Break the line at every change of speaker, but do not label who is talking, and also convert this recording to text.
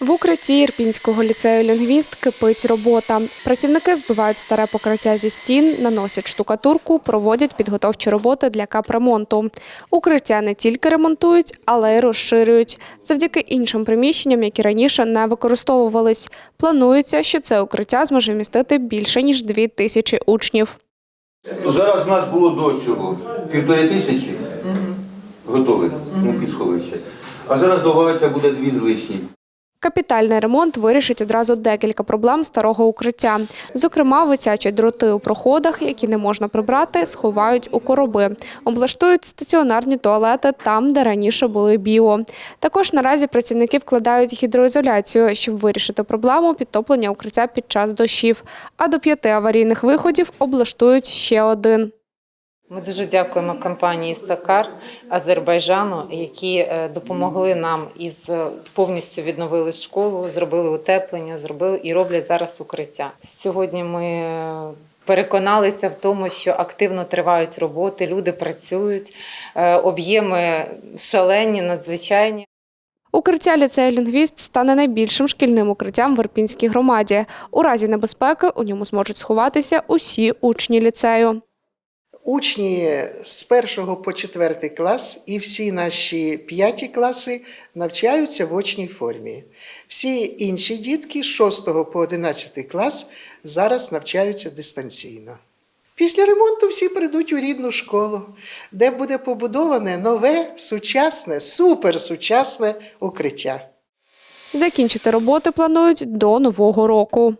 В укритті Ірпінського ліцею лінгвіст кипить робота. Працівники збивають старе покриття зі стін, наносять штукатурку, проводять підготовчі роботи для капремонту. Укриття не тільки ремонтують, але й розширюють. Завдяки іншим приміщенням, які раніше не використовувались. Планується, що це укриття зможе вмістити більше ніж дві тисячі учнів.
Зараз у нас було до цього півтори тисячі готових ну, під сховище. А зараз додається буде дві з лишні.
Капітальний ремонт вирішить одразу декілька проблем старого укриття. Зокрема, висячі дроти у проходах, які не можна прибрати, сховають у короби. Облаштують стаціонарні туалети там, де раніше були біо. Також наразі працівники вкладають гідроізоляцію, щоб вирішити проблему підтоплення укриття під час дощів. А до п'яти аварійних виходів облаштують ще один.
Ми дуже дякуємо компанії Сакар Азербайджану, які е, допомогли нам із е, повністю відновили школу, зробили утеплення, зробили і роблять зараз укриття. Сьогодні ми е, переконалися в тому, що активно тривають роботи, люди працюють, об'єми шалені, надзвичайні.
Укриття ліцею лінгвіст стане найбільшим шкільним укриттям в Ірпінській громаді. У разі небезпеки у ньому зможуть сховатися усі учні ліцею.
Учні з першого по четвертий клас і всі наші п'яті класи навчаються в очній формі. Всі інші дітки з 6 по 11 клас зараз навчаються дистанційно. Після ремонту всі прийдуть у рідну школу, де буде побудоване нове, сучасне, суперсучасне укриття.
Закінчити роботи планують до нового року.